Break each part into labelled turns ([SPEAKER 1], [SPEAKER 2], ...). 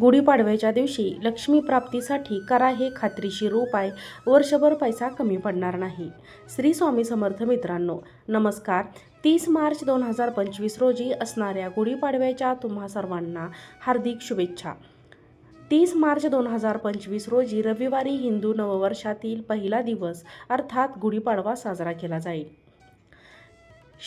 [SPEAKER 1] गुढीपाडव्याच्या दिवशी लक्ष्मी प्राप्तीसाठी करा हे खात्रीशीर उपाय वर्षभर पैसा कमी पडणार नाही. श्री स्वामी समर्थ मित्रांनो नमस्कार. तीस मार्च दोन हजार पंचवीस रोजी असणाऱ्या गुढीपाडव्याच्या तुम्हा सर्वांना हार्दिक शुभेच्छा. तीस मार्च दोन हजार पंचवीस रोजी रविवारी हिंदू नववर्षातील पहिला दिवस अर्थात गुढीपाडवा साजरा केला जाईल.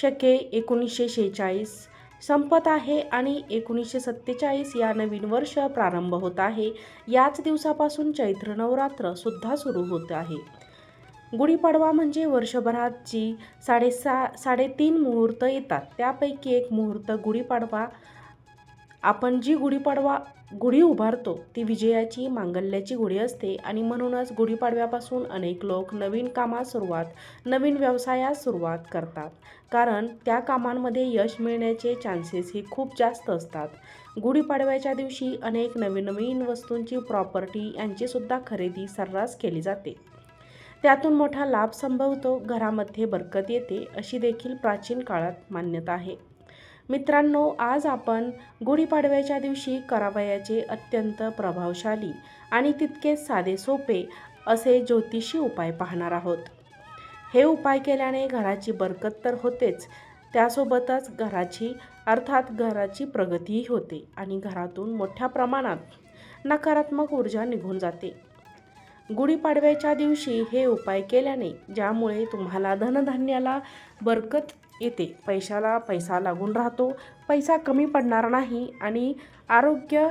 [SPEAKER 1] शके एकोणीसशे शेहेचाळीस संपत आहे आणि एकोणीसशे सत्तेचाळीस या नवीन वर्ष प्रारंभ होत आहे. याच दिवसापासून चैत्र नवरात्र सुद्धा सुरू होत आहे. गुढीपाडवा म्हणजे वर्षभरात जी साडेसा साडेतीन मुहूर्त येतात. त्यापैकी एक मुहूर्त गुढीपाडवा आपण जी गुढीपाडवा गुढी उभारतो ती विजयाची मांगल्याची गुढी असते आणि म्हणूनच गुढीपाडव्यापासून अनेक लोक नवीन कामास सुरुवात नवीन व्यवसायास सुरुवात करतात. कारण त्या कामांमध्ये यश मिळण्याचे चान्सेस ही खूप जास्त असतात. गुढीपाडव्याच्या दिवशी अनेक नवीन नवीन वस्तूंची प्रॉपर्टी यांचीसुद्धा खरेदी सर्रास केली जाते. त्यातून मोठा लाभ संभवतो घरामध्ये बरकत येते अशी देखील प्राचीन काळात मान्यता आहे. मित्रांनो आज आपण गुढीपाडव्याच्या दिवशी करावयाचे अत्यंत प्रभावशाली आणि तितकेच साधे सोपे असे ज्योतिषी उपाय पाहणार आहोत. हे उपाय केल्याने घराची बरकत तर होतेच त्यासोबतच घराची अर्थात घराची प्रगतीही होते आणि घरातून मोठ्या प्रमाणात नकारात्मक ऊर्जा निघून जाते. गुढीपाडव्याच्या दिवशी हे उपाय केल्याने ज्यामुळे तुम्हाला धनधान्याला बरकत येते. पैशाला पैसा लागून राहतो. पैसा कमी पडणार नाही आणि आरोग्य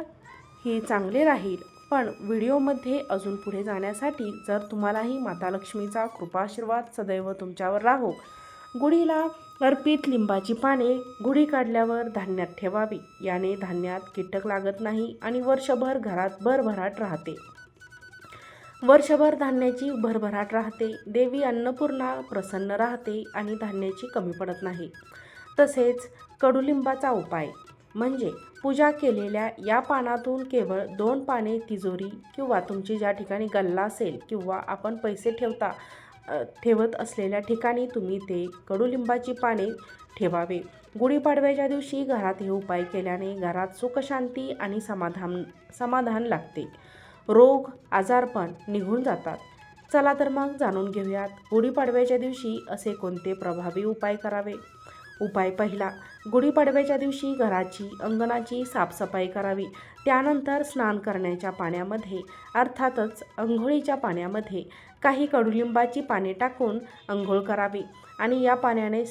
[SPEAKER 1] हे चांगले राहील. पण व्हिडिओमध्ये अजून पुढे जाण्यासाठी जर तुम्हालाही माता लक्ष्मीचा कृपाशीर्वाद सदैव तुमच्यावर राहो. गुढीला अर्पित लिंबाची पाने गुढी काढल्यावर धान्यात ठेवावी. याने धान्यात कीटक लागत नाही आणि वर्षभर घरात भरभराट राहते. वर्षभर धान्याची भरभराट राहते देवी अन्नपूर्णा प्रसन्न राहते आणि धान्याची कमी पडत नाही. तसेच कडुलिंबाचा उपाय म्हणजे पूजा केलेल्या या पानातून केवळ दोन पाने तिजोरी किंवा तुमची ज्या ठिकाणी गल्ला असेल किंवा आपण पैसे ठेवता ठेवत असलेल्या ठिकाणी तुम्ही ते कडुलिंबाची पाने ठेवावे. गुढीपाडव्याच्या दिवशी घरात हे उपाय केल्याने घरात सुखशांती आणि समाधान समाधान लागते. रोग आजारपण निघून जातात. चला तर मग जाणून घेऊयात गुढीपाडव्याच्या दिवशी असे कोणते प्रभावी उपाय करावे? उपाय पहिला गुढीपाडव्याच्या दिवशी घराची अंगणाची साफसफाई करावी. त्यानंतर स्नान करण्याच्या पाण्यामध्ये अर्थातच अंघोळीच्या पाण्यामध्ये काही कडुलिंबाची पाने टाकून अंघोळ करावी आणि या पाण्याने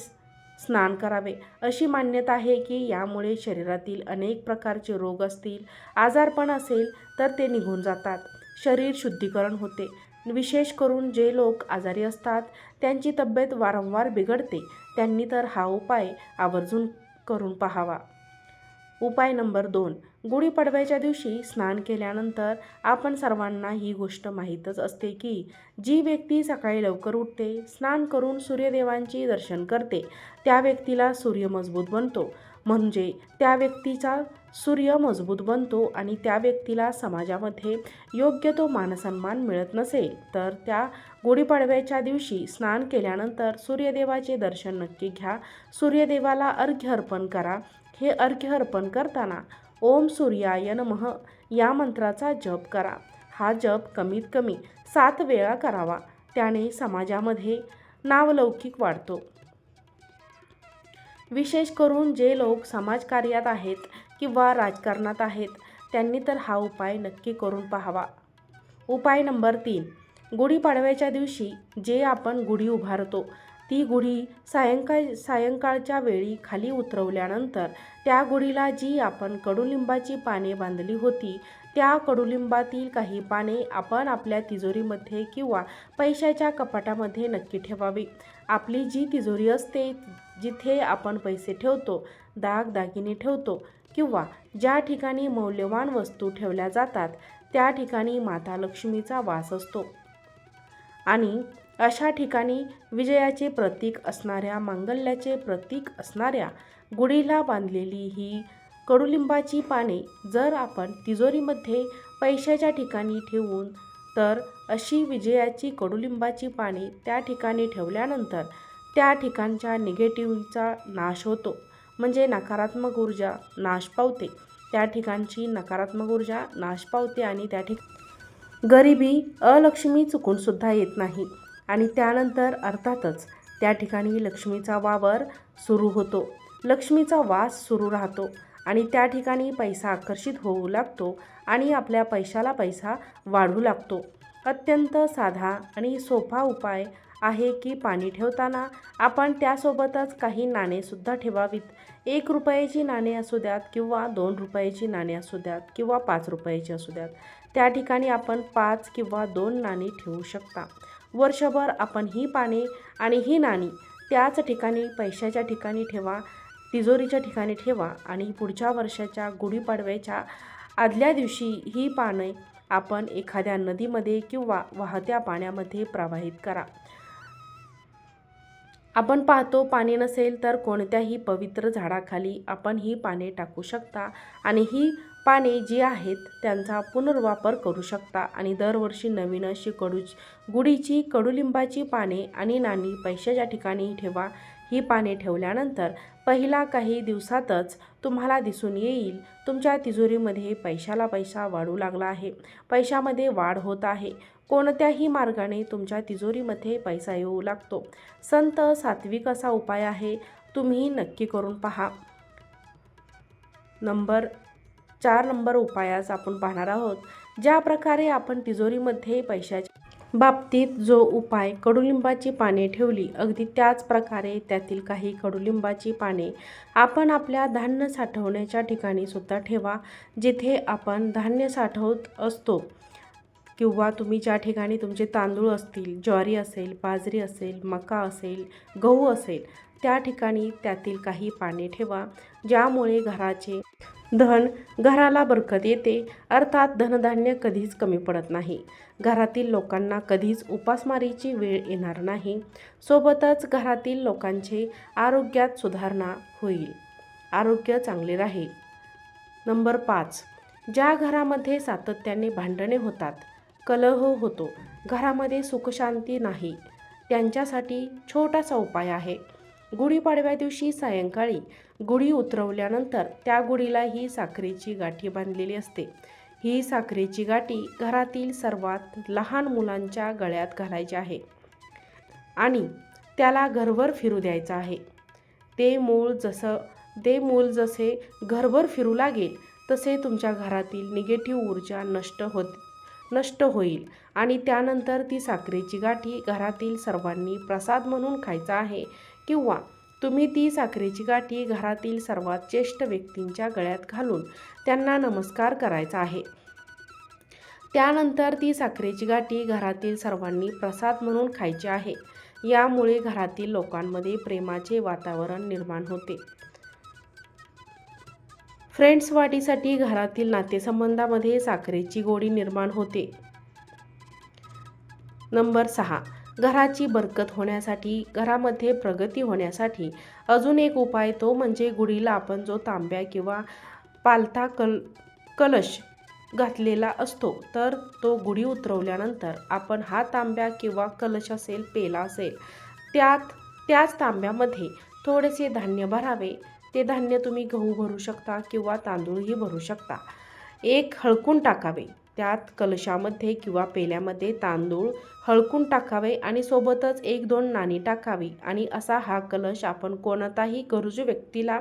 [SPEAKER 1] स्नान करावे. अशी मान्यता आहे की यामुळे शरीरातील अनेक प्रकारचे रोग असतील आजारपण असेल तर ते निघून जातात. शरीर शुद्धीकरण होते. विशेष करून जे लोक आजारी असतात त्यांची तब्येत वारंवार बिघडते. त्यांनी तर हा उपाय आवर्जून करून पाहावा. उपाय नंबर दोन. गुढीपाडव्याच्या दिवशी स्नान केल्यानंतर आपण सर्वांना ही गोष्ट माहीतच असते की जी व्यक्ती सकाळी लवकर उठते स्नान करून सूर्यदेवांची दर्शन करते त्या व्यक्तीला सूर्य मजबूत बनतो. म्हणजे त्या व्यक्तीचा सूर्य मजबूत बनतो आणि त्या व्यक्तीला समाजामध्ये योग्य तो मानसन्मान मिळत नसेल तर त्या गुढीपाडव्याच्या दिवशी स्नान केल्यानंतर सूर्यदेवाचे दर्शन नक्की घ्या. सूर्यदेवाला अर्घ्य अर्पण करा. हे अर्घ्य अर्पण करताना ओम सूर्याय नमः या मंत्राचा जप करा. हा जप कमीत कमी सात वेळा करावा. त्याने समाजामध्ये नावलौकिक वाढतो. विशेष करून जे लोक समाजकार्यात आहेत किंवा राजकारणात आहेत त्यांनी तर हा उपाय नक्की करून पाहावा. उपाय नंबर तीन. गुढीपाडव्याच्या दिवशी जे आपण गुढी उभारतो ती गुढी सायंकाळ सायंकाळच्या वेळी खाली उतरवल्यानंतर त्या गुढीला जी आपण कडुलिंबाची पाने बांधली होती त्या कडुलिंबातील काही पाने आपण आपल्या तिजोरीमध्ये किंवा पैशाच्या कपाटामध्ये नक्की ठेवावी. आपली जी तिजोरी असते जिथे आपण पैसे ठेवतो दागदागिने ठेवतो किंवा ज्या ठिकाणी मौल्यवान वस्तू ठेवल्या जातात त्या ठिकाणी माता लक्ष्मीचा वास असतो. आणि अशा ठिकाणी विजयाचे प्रतीक असणाऱ्या मांगल्याचे प्रतीक असणाऱ्या गुढीला बांधलेली ही कडुलिंबाची पाने जर आपण तिजोरीमध्ये पैशाच्या ठिकाणी ठेवून तर अशी विजयाची कडुलिंबाची पाने त्या ठिकाणी ठेवल्यानंतर त्या ठिकाणच्या निगेटिव्हचा नाश होतो. म्हणजे नकारात्मक ऊर्जा नाश पावते. त्या ठिकाणची नकारात्मक ऊर्जा नाश पावते आणि त्या ठिक गरिबी अलक्ष्मी चुकूनसुद्धा येत नाही. आणि त्यानंतर अर्थातच त्या ठिकाणी लक्ष्मीचा वावर सुरू होतो. लक्ष्मीचा वास सुरू राहतो आणि त्या ठिकाणी पैसा आकर्षित होऊ लागतो आणि आपल्या पैशाला पैसा वाढू लागतो. अत्यंत साधा आणि सोपा उपाय आहे की पाणी ठेवताना आपण त्यासोबतच काही नाणेसुद्धा ठेवावीत. एक रुपयाची नाणे असू द्यात किंवा दोन रुपयाची नाणे असू द्यात किंवा पाच रुपयाची असू द्यात. त्या ठिकाणी आपण पाच किंवा दोन नाणी ठेवू शकता. वर्षभर आपण ही पाने आणि ही नाणी त्याच ठिकाणी पैशाच्या ठिकाणी ठेवा तिजोरीच्या ठिकाणी ठेवा आणि पुढच्या वर्षाच्या गुढीपाडव्याच्या आदल्या दिवशी ही पाने आपण एखाद्या नदीमध्ये किंवा वाहत्या पाण्यामध्ये प्रवाहित करा. आपण पाहतो पाणी नसेल तर कोणत्याही पवित्र झाडाखाली आपण ही पाने टाकू शकता आणि ही पाने जी आहेत त्यांचा पुनर्वापर करू शकता आणि दरवर्षी नवीन अशी कडू गुढीची कडुलिंबाची पाने आणि नाणी पैशाच्या ठिकाणी ठेवा. ही पाने ठेवल्यानंतर पहिला काही दिवसातच तुम्हाला दिसून येईल. तुमच्या तिजोरीमध्ये पैशाला पैसा वाढू लागला आहे. पैशामध्ये वाढ होत आहे. कोणत्याही मार्गाने तुमच्या तिजोरीमध्ये पैसा येऊ लागतो. संत सात्विक असा उपाय आहे. तुम्ही नक्की करून पहा. नंबर चार नंबर उपायास आपण पाहणार आहोत. ज्या प्रकारे आपण तिजोरीमध्ये पैशाच्या बाबतीत जो उपाय कडुलिंबाची पाने ठेवली अगदी त्याच प्रकारे त्यातील काही कडुलिंबाची पाने आपण आपल्या धान्य साठवण्याच्या ठिकाणी सुद्धा ठेवा जिथे आपण धान्य साठवत असतो. किंवा तुम्ही ज्या ठिकाणी तुमचे तांदूळ असतील ज्वारी असेल बाजरी असेल मका असेल गहू असेल त्या ठिकाणी त्यातील काही पाने ठेवा ज्यामुळे घराचे धन घराला बरकत येते. अर्थात धनधान्य कधीच कमी पडत नाही. घरातील लोकांना कधीच उपासमारीची वेळ येणार नाही. सोबतच घरातील लोकांचे आरोग्यात सुधारणा होईल. आरोग्य चांगले राहील. नंबर पाच. ज्या घरामध्ये सातत्याने भांडणे होतात कलह होतो घरामध्ये सुखशांती नाही त्यांच्यासाठी छोटासा उपाय आहे. गुढीपाडव्या दिवशी सायंकाळी गुढी उतरवल्यानंतर त्या गुढीला ही साखरेची गाठी बांधलेली असते. ही साखरेची गाठी घरातील सर्वात लहान मुलांच्या गळ्यात घालायची आहे आणि त्याला घरभर फिरू द्यायचं आहे. ते मूळ जसं ते मूल जसे घरभर फिरू लागेल तसे तुमच्या घरातील निगेटिव्ह ऊर्जा नष्ट होत नष्ट होईल आणि त्यानंतर ती साखरेची गाठी घरातील सर्वांनी प्रसाद म्हणून खायचा आहे किंवा तुम्ही ती साखरेची गाठी घरातील सर्वात ज्येष्ठ व्यक्तींच्या गळ्यात घालून त्यांना नमस्कार करायचा आहे. त्यानंतर ती साखरेची गाठी घरातील सर्वांनी प्रसाद म्हणून खायची आहे. यामुळे घरातील लोकांमध्ये प्रेमाचे वातावरण निर्माण होते. फ्रेंड्स वाटीसाठी घरातील नातेसंबंधामध्ये साखरेची गोडी निर्माण होते. नंबर सहा. घराची बरकत होण्यासाठी घरामध्ये प्रगती होण्यासाठी अजून एक उपाय तो म्हणजे गुढीला आपण जो तांब्या किंवा पालथा कल कलश घातलेला असतो तर तो गुढी उतरवल्यानंतर आपण हा तांब्या किंवा कलश असेल पेला असेल त्यात त्याच तांब्यामध्ये थोडेसे धान्य भरावे. ते धान्य तुम्ही गहू भरू शकता किंवा तांदूळही भरू शकता. एक हळकून टाकावे. त्यात कलशामध्ये किंवा पेल्यामध्ये तांदूळ हळकून टाकावे आणि सोबतच एक दोन नाणी टाकावी. आणि असा हा कलश आपण कोणताही गरजू व्यक्तीला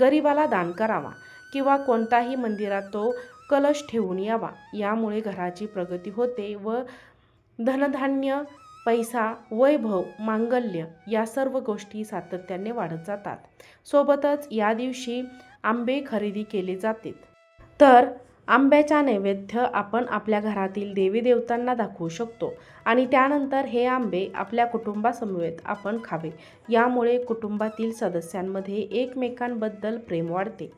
[SPEAKER 1] गरिबाला दान करावा किंवा कोणताही मंदिरात तो कलश ठेवून यावा. यामुळे घराची प्रगती होते व धनधान्य पैसा वैभव मांगल्य या सर्व गोष्टी सातत्याने वाढत जातात. सोबतच या दिवशी आंबे खरेदी केले जाते तर आंब्याचा नैवेद्य आपण आपल्या घरातील देवी देवतांना दाखवू शकतो आणि त्यानंतर हे आंबे आपल्या कुटुंबासमवेत आपण खावे. यामुळे कुटुंबातील सदस्यांमध्ये एकमेकांबद्दल प्रेम वाढते.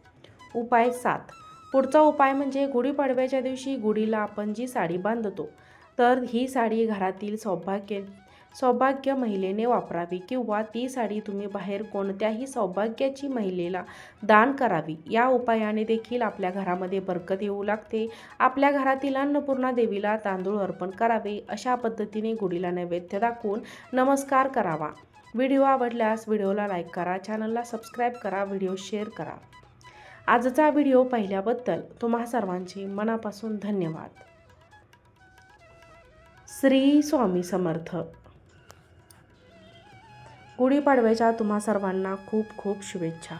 [SPEAKER 1] उपाय सात. पुढचा उपाय म्हणजे गुढीपाडव्याच्या दिवशी गुढीला आपण जी साडी बांधतो तर ही साडी घरातील सौभाग्य सौभाग्य महिलेने वापरावी किंवा ती साडी तुम्ही बाहेर कोणत्याही सौभाग्याची महिलेला दान करावी. या उपायाने देखील आपल्या घरामध्ये बरकत येऊ लागते. आपल्या घरातील अन्नपूर्णा देवीला तांदूळ अर्पण करावे अशा पद्धतीने गुढीला नैवेद्य दाखवून नमस्कार करावा. व्हिडिओ आवडल्यास व्हिडिओला लाईक करा चॅनलला सबस्क्राईब करा व्हिडिओ शेअर करा. आजचा व्हिडिओ पाहिल्याबद्दल तुम्हा सर्वांचे मनापासून धन्यवाद. श्री स्वामी समर्थ. गुढीपाडव्याच्या तुम्हा सर्वांना खूप खूप शुभेच्छा.